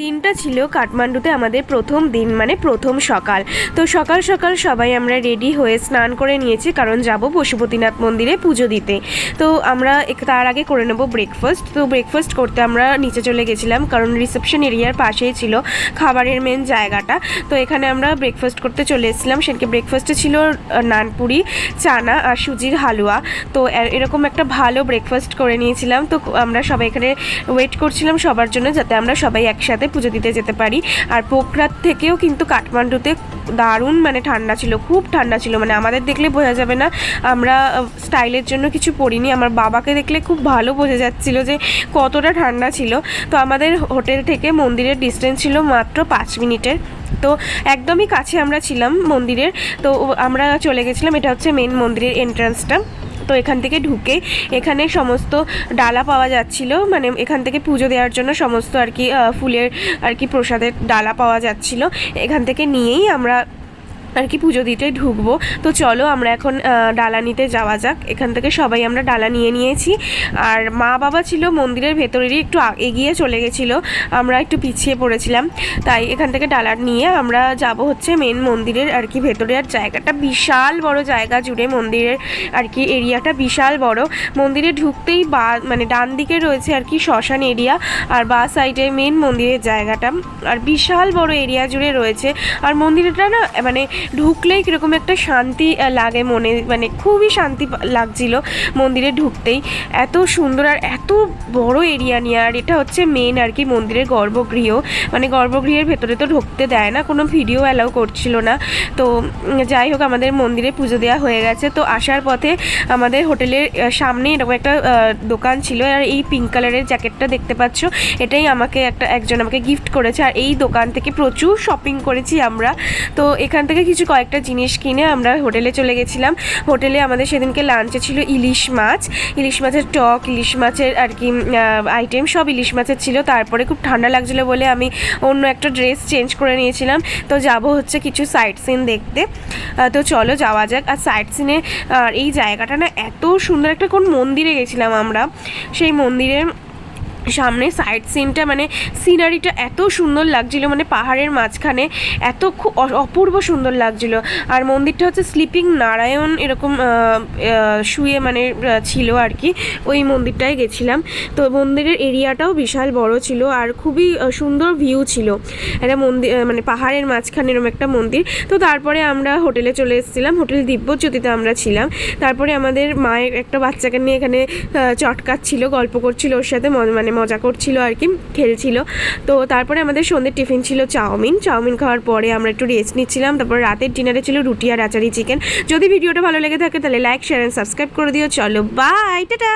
দিনটা ছিল কাঠমান্ডুতে আমাদের প্রথম দিন মানে প্রথম সকাল। তো সকাল সকাল সবাই আমরা রেডি হয়ে স্নান করে নিয়েছি, কারণ যাব পশুপতিনাথ মন্দিরে পুজো দিতে। তো আমরা তার আগে করে নেব ব্রেকফাস্ট তো ব্রেকফাস্ট করতে আমরা নিচে চলে গেছিলাম, কারণ রিসেপশন এরিয়ার পাশেই ছিল খাবারের মেন জায়গাটা। তো এখানে আমরা ব্রেকফাস্ট করতে চলে এসেছিলাম। সেদিকে ব্রেকফাস্টে ছিল নানপুরি, চানা আর সুজির হালুয়া। তো এরকম একটা ভালো ব্রেকফাস্ট করে নিয়েছিলাম। তো আমরা সবাই এখানে ওয়েট করছিলাম সবার জন্য, যাতে আমরা সবাই একসাথে পুজো দিতে যেতে পারি। আর পোখরাত থেকেও কিন্তু কাঠমান্ডুতে দারুণ মানে ঠান্ডা ছিল, খুব ঠান্ডা ছিল। মানে আমাদের দেখলে বোঝা যাবে না, আমরা স্টাইলের জন্য কিছু পরিনি। আমার বাবাকে দেখলে খুব ভালো বোঝা যাচ্ছিল যে কতটা ঠান্ডা ছিল। তো আমাদের হোটেল থেকে মন্দিরের ডিস্টেন্স ছিল মাত্র পাঁচ মিনিটের। তো একদমই কাছে আমরা ছিলাম মন্দিরের। তো আমরা চলে গেছিলাম, এটা হচ্ছে মেন মন্দিরের এন্ট্রান্সটা তো এখান থেকে ঢুকে এখানে সমস্ত ডালা পাওয়া যাচ্ছিল। মানে এখান থেকে পুজো দেওয়ার জন্য সমস্ত আর কি ফুলের আর কি প্রসাদের ডালা পাওয়া যাচ্ছিল। এখান থেকে নিয়েই আমরা আর কি পুজো দিতে ঢুকবো। তো চলো আমরা এখন ডালা নিতে যাওয়া যাক। এখান থেকে সবাই আমরা ডালা নিয়ে নিয়েছি। আর মা বাবা ছিল মন্দিরের ভেতরেরই একটু এগিয়ে চলে গেছিল। আমরা একটু পিছিয়ে পড়েছিলাম। তাই এখান থেকে ডালা নিয়ে আমরা যাব হচ্ছে মেন মন্দিরের আর কি ভেতরে। আর জায়গাটা বিশাল বড় জায়গা জুড়ে মন্দিরের আর কি এরিয়াটা বিশাল বড়। মন্দিরে ঢুকতেই বা মানে ডান দিকে রয়েছে আর কি শ্মশান এরিয়া। আর বা সাইডে মেন মন্দিরের জায়গাটা। আর বিশাল বড় এরিয়া জুড়ে রয়েছে। আর মন্দিরটা না মানে ঢুকলেই কীরকম একটা শান্তি লাগে মনে মানে খুবই শান্তি লাগছিল মন্দিরে ঢুকতেই। এত সুন্দর আর এত বড় এরিয়া নিয়ে, আর এটা হচ্ছে মেন আর কি মন্দিরের গর্ভগৃহ। মানে গর্ভগৃহের ভেতরে তো ঢুকতে দেয় না, কোনো ভিডিও অ্যালাউ করছিল না। তো যাই হোক, আমাদের মন্দিরে পুজো দেওয়া হয়ে গেছে। তো আসার পথে আমাদের হোটেলের সামনে এরকম একটা দোকান ছিল, আর এই পিঙ্ক কালারের জ্যাকেটটা দেখতে পাচ্ছ। এটাই আমাকে একটা, একজন আমাকে গিফট করেছে। আর এই দোকান থেকে প্রচুর শপিং করেছি আমরা। তো এখান থেকে কিছু কয়েকটা জিনিস কিনে আমরা হোটেলে চলে গেছিলাম। হোটেলে আমাদের সেদিনকে লাঞ্চে ছিল ইলিশ মাছ। ইলিশ মাছের টক, ইলিশ মাছের আর কি আইটেম সব ইলিশ মাছের ছিল। তারপরে খুব ঠান্ডা লাগছিল বলে আমি অন্য একটা ড্রেস চেঞ্জ করে নিয়েছিলাম। তো যাব হচ্ছে কিছু সাইট সিন দেখতে। তো চলো যাওয়া যাক। আর সাইট সিনে এই জায়গাটা না এত সুন্দর, একটা কোন মন্দিরে গেছিলাম আমরা। সেই মন্দিরের সামনে সাইড সিনটা মানে সিনারিটা এত সুন্দর লাগছিল মানে পাহাড়ের মাঝখানে এত খুব অপূর্ব সুন্দর লাগছিল। আর মন্দিরটা হচ্ছে স্লিপিং নারায়ণ এরকম শুয়ে মানে ছিল আর কি। ওই মন্দিরটায় গেছিলাম। তো মন্দিরের এরিয়াটাও বিশাল বড় ছিল আর খুবই সুন্দর ভিউ ছিল। একটা মন্দির মানে পাহাড়ের মাঝখানে এরকম একটা মন্দির। তো তারপরে আমরা হোটেলে চলে এসেছিলাম, হোটেল দিব্যজ্যোতিতে আমরা ছিলাম। তারপরে আমাদের মায়ের একটা বাচ্চাকে নিয়ে এখানে চটকাচ্ছিল, গল্প করছিল ওর সাথে মানে মজা করছিল আর কি, খেলছিল। তো তারপরে আমাদের সন্ধ্যের টিফিন ছিল চাউমিন। চাউমিন খাওয়ার পরে আমরা একটু রেস্ট নিচ্ছিলাম। তারপর রাতের ডিনারে ছিল রুটি আর আচারি চিকেন যদি ভিডিওটা ভালো লেগে থাকে তাহলে লাইক শেয়ার অ্যান্ড সাবস্ক্রাইব করে দিও। চলো বাই টাটা!